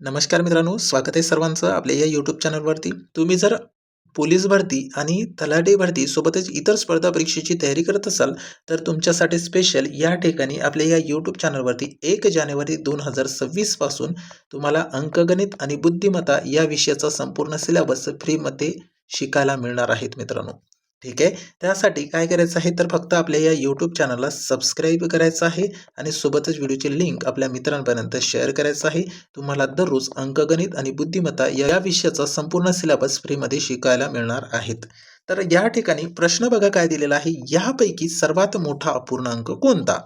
नमस्कार मित्रांनो स्वागत आहे सर्वांचं आपल्या या यूट्यूब चॅनलवरती तुम्ही जर पोलीस भरती आणि तलाठी भरती सोबतच इतर स्पर्धा परीक्षेची तयारी करत असाल तर तुमच्यासाठी स्पेशल या ठिकाणी आपल्या या यूट्यूब चॅनलवरती एक जानेवारी दोन हजार सव्वीसपासून तुम्हाला अंकगणित आणि बुद्धिमत्ता या विषयाचा संपूर्ण सिलेबस फ्रीमध्ये शिकायला मिळणार आहेत मित्रांनो. ठीक आहे? त्यासाठी काय करायचं आहे तर फक्त आपल्या या यूट्यूब चॅनलला सबस्क्राईब करायचं आहे आणि सोबतच व्हिडिओची लिंक आपल्या मित्रांपर्यंत शेअर करायचं आहे. तुम्हाला दररोज अंकगणित आणि बुद्धिमत्ता या विषयाचा संपूर्ण सिलेबस फ्रीमध्ये शिकायला मिळणार आहेत. तर या ठिकाणी प्रश्न बघा काय दिलेला आहे. यापैकी सर्वात मोठा अपूर्णांक कोणता?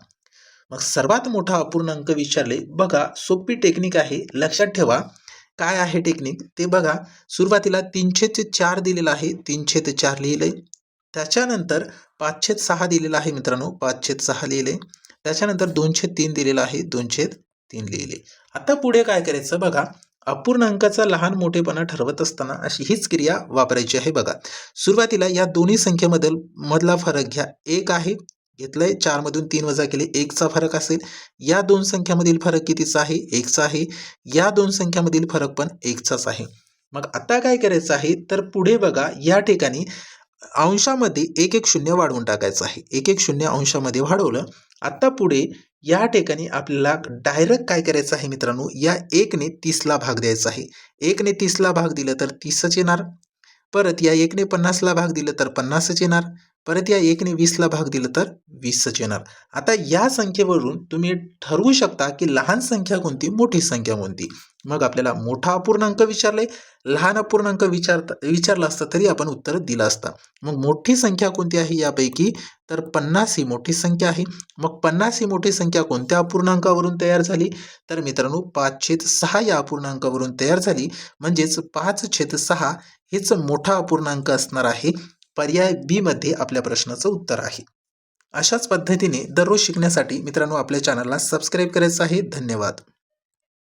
मग सर्वात मोठा अपूर्णांक विचारले बघा सोपी टेक्निक आहे. लक्षात ठेवा. काय आहे टेक्निक ते बघा. सुरुवातीला तीनशे ते चार दिलेलं आहे. तीनशे ते चार लिहिलंय त्याच्यानंतर पाचशे सहा दिलेलं आहे मित्रांनो. पाचशे सहा लिहिले. त्याच्यानंतर दोनशे तीन दिलेलं आहे. दोनशे तीन लिहिले. आता पुढे काय करायचं बघा. अपूर्णांकाचा लहान मोठेपणा ठरवत असताना अशी हीच क्रिया वापरायची आहे बघा. सुरुवातीला या दोन्ही संख्येमधील मधला फरक घ्या. एक आहे घेतलंय. चारमधून तीन वजा केले. एकचा फरक असेल. या दोन संख्यामधील फरक कितीचा आहे? एकचा आहे. या दोन संख्यामधील फरक पण एकचाच आहे. मग आता काय करायचं आहे? तर पुढे बघा. या ठिकाणी अंशामध्ये एक एक शून्य वाढवून टाकायचं आहे. एक एक शून्य अंशामध्ये वाढवलं आत्ता पुढे या ठिकाणी आपल्याला डायरेक्ट काय करायचं आहे मित्रांनो? या एकने तीसला भाग द्यायचा आहे. एकने तीसला भाग दिलं तर तीसच येणार. परत या एकने पन्नासला भाग दिलं तर पन्नासच येणार. परत या एकने वीसला भाग दिलं तर वीसच येणार. आता या संख्येवरून तुम्ही ठरवू शकता की लहान संख्या कोणती मोठी संख्या कोणती. मग आपल्याला मोठा अपूर्णांक विचारले लहान अपूर्णांक विचारता विचारला असता तरी आपण उत्तर दिलं असता. मग मोठी संख्या कोणती आहे यापैकी? तर पन्नास ही मोठी संख्या आहे. मग पन्नास ही मोठी संख्या कोणत्या अपूर्णांकावरून तयार झाली? तर मित्रांनो पाच छेद सहा या अपूर्णांकावरून तयार झाली. म्हणजेच पाच छेद सहा हेच मोठा अपूर्णांक असणार आहे. पर्याय बी मध्ये आपल्या प्रश्नाचं उत्तर आहे. अशाच पद्धतीने दररोज शिकण्यासाठी मित्रांनो आपल्या चॅनलला सबस्क्राईब करायचं आहे. धन्यवाद.